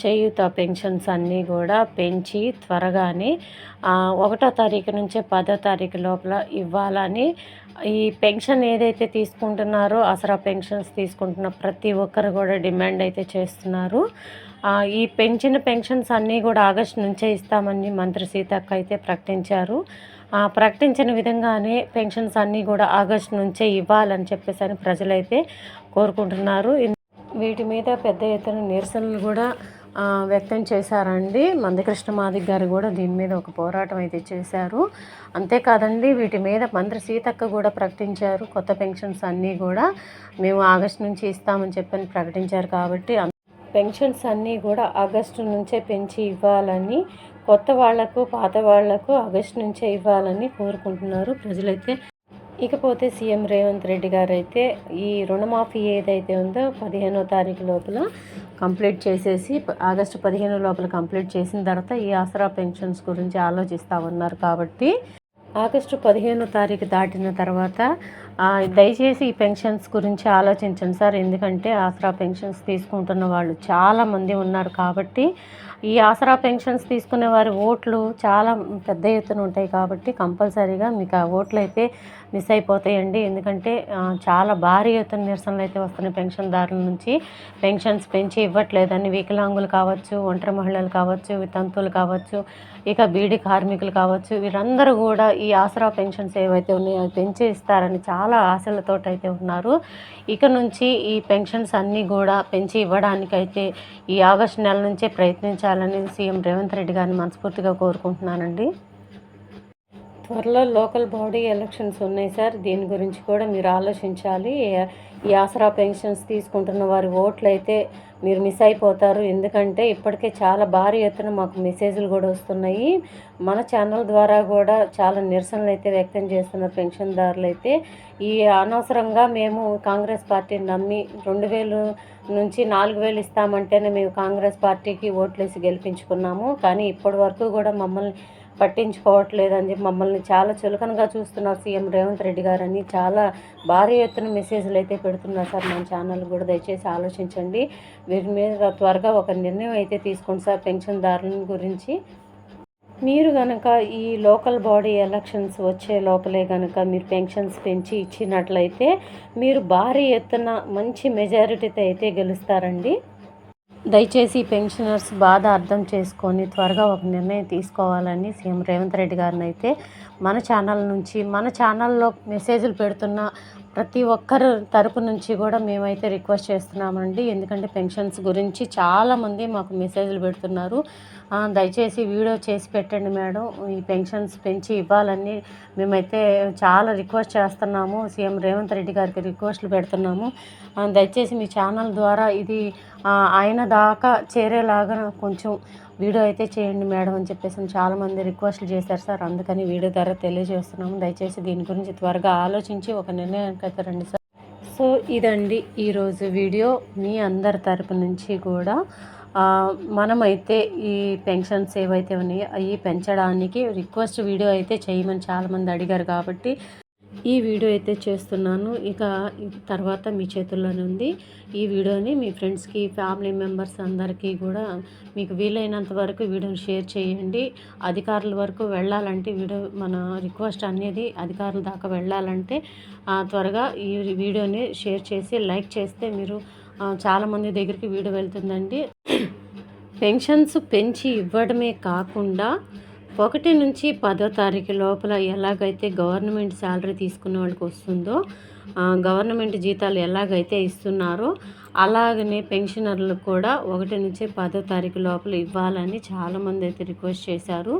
చేయూత pensions అన్నీ కూడా పెంచి త్వరగానే ఒకటో తారీఖు నుంచే పదో తారీఖు లోపల ఇవ్వాలని ఈ పెన్షన్ ఏదైతే తీసుకుంటున్నారో అసరా పెన్షన్స్ తీసుకుంటున్న ప్రతి ఒక్కరు కూడా డిమాండ్ అయితే చేస్తున్నారు. ఈ పెంచిన పెన్షన్స్ అన్నీ కూడా ఆగస్టు నుంచే ఇస్తామని మంత్రి సీతక్క అయితే ప్రకటించారు. ప్రకటించిన విధంగానే పెన్షన్స్ అన్నీ కూడా ఆగస్టు నుంచే ఇవ్వాలని చెప్పేసి అని ప్రజలైతే కోరుకుంటున్నారు. వీటి మీద పెద్ద ఎత్తున నిరసనలు కూడా వ్యక్తం చేశారండి. మందకృష్ణ మాదిక్ గారు కూడా దీని మీద ఒక పోరాటం అయితే చేశారు. అంతేకాదండి వీటి మీద మంత్రి సీతక్క కూడా ప్రకటించారు. కొత్త పెన్షన్స్ అన్నీ కూడా మేము ఆగస్టు నుంచి ఇస్తామని చెప్పని ప్రకటించారు కాబట్టి పెన్షన్స్ అన్నీ కూడా ఆగస్టు నుంచే పెంచి ఇవ్వాలని కొత్త వాళ్ళకు పాత వాళ్ళకు ఆగస్టు నుంచే ఇవ్వాలని కోరుకుంటున్నారు. ప్రజలైతే ఇకపోతే సీఎం రేవంత్ రెడ్డి గారు అయితే ఈ రుణమాఫీ ఏదైతే ఉందో పదిహేనో తారీఖు లోపల కంప్లీట్ చేసేసి ఆగస్టు పదిహేను లోపల కంప్లీట్ చేసిన తర్వాత ఈ ఆసరా పెన్షన్స్ గురించి ఆలోచిస్తా ఉన్నారు కాబట్టి. ఆగస్టు పదిహేనో తారీఖు దాటిన తర్వాత దయచేసి ఈ పెన్షన్స్ గురించి ఆలోచించండి సార్. ఎందుకంటే ఆసరా పెన్షన్స్ తీసుకుంటున్న వాళ్ళు చాలామంది ఉన్నారు కాబట్టి ఈ ఆసరా పెన్షన్స్ తీసుకునే వారి ఓట్లు చాలా పెద్ద ఎత్తున ఉంటాయి కాబట్టి కంపల్సరీగా మీకు ఆ ఓట్లు అయితే మిస్ అయిపోతాయండి. ఎందుకంటే చాలా భారీ ఎత్తున నిరసనలు అయితే వస్తున్నాయి పెన్షన్దారుల నుంచి. పెన్షన్స్ పెంచి ఇవ్వట్లేదని వికలాంగులు కావచ్చు ఒంటరి మహిళలు కావచ్చు వితంతువులు కావచ్చు ఇక బీడీ కార్మికులు కావచ్చు వీరందరూ కూడా ఈ ఆసరా పెన్షన్స్ ఏవైతే ఉన్నాయో అవి పెంచి ఇస్తారని చాలా ఆశలతో అయితే ఉన్నారు. ఇక నుంచి ఈ పెన్షన్స్ అన్నీ కూడా పెంచి ఇవ్వడానికైతే ఈ ఆగస్టు నెల నుంచే ప్రయత్నించాలని సీఎం రేవంత్ రెడ్డి గారిని మనస్ఫూర్తిగా కోరుకుంటున్నానండి. త్వరలో లోకల్ బాడీ ఎలక్షన్స్ ఉన్నాయి సార్. దీని గురించి కూడా మీరు ఆలోచించాలి. ఈ ఆసరా పెన్షన్స్ తీసుకుంటున్న వారి ఓట్లు అయితే మీరు మిస్ అయిపోతారు. ఎందుకంటే ఇప్పటికే చాలా భారీ ఎత్తున మాకు మెసేజ్లు కూడా వస్తున్నాయి. మన ఛానల్ ద్వారా కూడా చాలా నిరసనలు అయితే వ్యక్తం చేస్తున్న పెన్షన్దారులు అయితే ఈ అనవసరంగా మేము కాంగ్రెస్ పార్టీని నమ్మి రెండు వేలు నుంచి నాలుగు వేలు ఇస్తామంటేనే మేము కాంగ్రెస్ పార్టీకి ఓట్లేసి గెలిపించుకున్నాము. కానీ ఇప్పటి వరకు కూడా మమ్మల్ని పట్టించుకోవట్లేదని చెప్పి మమ్మల్ని చాలా చులకనగా చూస్తున్నారు సీఎం రేవంత్ రెడ్డి గారని. చాలా భారీ ఎత్తున మెసేజ్లు అయితే పెడుతున్నారు సార్ మన ఛానల్ కూడా. దయచేసి ఆలోచించండి. వీరి మీద త్వరగా ఒక నిర్ణయం అయితే తీసుకోండి సార్ పెన్షన్దారుల గురించి. మీరు కనుక ఈ లోకల్ బాడీ ఎలక్షన్స్ వచ్చే లోపలే కనుక మీరు పెన్షన్స్ పెంచి ఇచ్చినట్లయితే మీరు భారీ ఎత్తున మంచి మెజారిటీతో అయితే గెలుస్తారండి. దయచేసి పెన్షనర్స్ బాధ అర్థం చేసుకొని త్వరగా ఒక నిర్ణయం తీసుకోవాలని సీఎం రేవంత్ రెడ్డి గారిని అయితే మన ఛానల్ నుంచి మన ఛానల్లో మెసేజ్లు పెడుతున్న ప్రతి ఒక్కరు తరపు నుంచి కూడా మేమైతే రిక్వెస్ట్ చేస్తున్నామండి. ఎందుకంటే పెన్షన్స్ గురించి చాలామంది మాకు మెసేజ్లు పెడుతున్నారు. దయచేసి వీడియో చేసి పెట్టండి మేడం. ఈ పెన్షన్స్ పెంచి ఇవ్వాలని మేమైతే చాలా రిక్వెస్ట్ చేస్తున్నాము. సీఎం రేవంత్ రెడ్డి గారికి రిక్వెస్ట్లు పెడుతున్నాము. దయచేసి మీ ఛానల్ ద్వారా ఇది ఆయన దాకా చేరేలాగా కొంచెం వీడియో అయితే చేయండి మేడం అని చెప్పేసి చాలామంది రిక్వెస్ట్లు చేశారు సార్. అందుకని వీడియో ద్వారా తెలియజేస్తున్నాము. దయచేసి దీని గురించి త్వరగా ఆలోచించి ఒక నిర్ణయానికి అయితే రండి సార్. సో ఇదండి ఈరోజు వీడియో. మీ అందరి తరపు నుంచి కూడా మనమైతే ఈ పెన్షన్స్ ఏవైతే ఉన్నాయో అవి పెంచడానికి రిక్వెస్ట్ వీడియో అయితే చేయమని చాలామంది అడిగారు కాబట్టి ఈ వీడియో అయితే చేస్తున్నాను. ఇక తర్వాత మీ చేతుల్లోనే ఉంది. ఈ వీడియోని మీ ఫ్రెండ్స్కి ఫ్యామిలీ మెంబర్స్ అందరికీ కూడా మీకు వీలైనంత వరకు వీడియోని షేర్ చేయండి. అధికారుల వరకు వెళ్ళాలంటే వీడియో మన రిక్వెస్ట్ అనేది అధికారుల దాకా వెళ్ళాలంటే త్వరగా ఈ వీడియోని షేర్ చేసి లైక్ చేస్తే మీరు చాలామంది దగ్గరికి వీడియో వెళ్తుందండి. పెన్షన్స్ పెంచి ఇవ్వడమే కాకుండా ఒకటి నుంచి పదో తారీఖు లోపల ఎలాగైతే గవర్నమెంట్ శాలరీ తీసుకున్న వాళ్ళకి వస్తుందో గవర్నమెంట్ జీతాలు ఎలాగైతే ఇస్తున్నారో అలాగనే పెన్షనర్లకు కూడా ఒకటి నుంచి పదో తారీఖు లోపల ఇవ్వాలని చాలామంది అయితే రిక్వెస్ట్ చేశారు.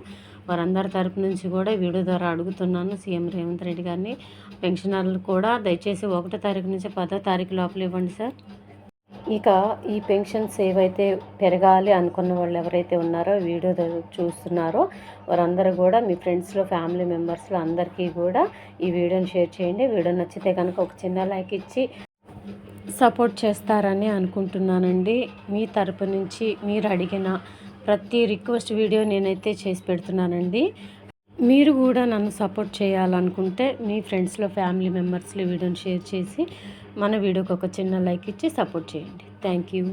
వారందరి తరపు నుంచి కూడా వీడియో ద్వారా అడుగుతున్నాను సీఎం రేవంత్ రెడ్డి గారిని. పెన్షనర్లు కూడా దయచేసి ఒకటో తారీఖు నుంచి పదో తారీఖు లోపల ఇవ్వండి సార్. ఇక ఈ పెన్షన్స్ ఏవైతే పెరగాలి అనుకున్న వాళ్ళు ఎవరైతే ఉన్నారో వీడియో చూస్తున్నారో వారందరూ కూడా మీ ఫ్రెండ్స్లో ఫ్యామిలీ మెంబర్స్లో అందరికీ కూడా ఈ వీడియోని షేర్ చేయండి. వీడియో నచ్చితే కనుక ఒక చిన్న లైక్ ఇచ్చి సపోర్ట్ చేస్తారని అనుకుంటున్నానండి. మీ తరపు నుంచి మీరు అడిగిన ప్రతి రిక్వెస్ట్ వీడియో నేనైతే చేసి పెడుతున్నానండి. మీరు కూడా నన్ను సపోర్ట్ చేయాలనుకుంటే మీ ఫ్రెండ్స్లో ఫ్యామిలీ మెంబర్స్లో వీడియోని షేర్ చేసి మన వీడియోకి ఒక చిన్న లైక్ ఇచ్చి సపోర్ట్ చేయండి. Thank you.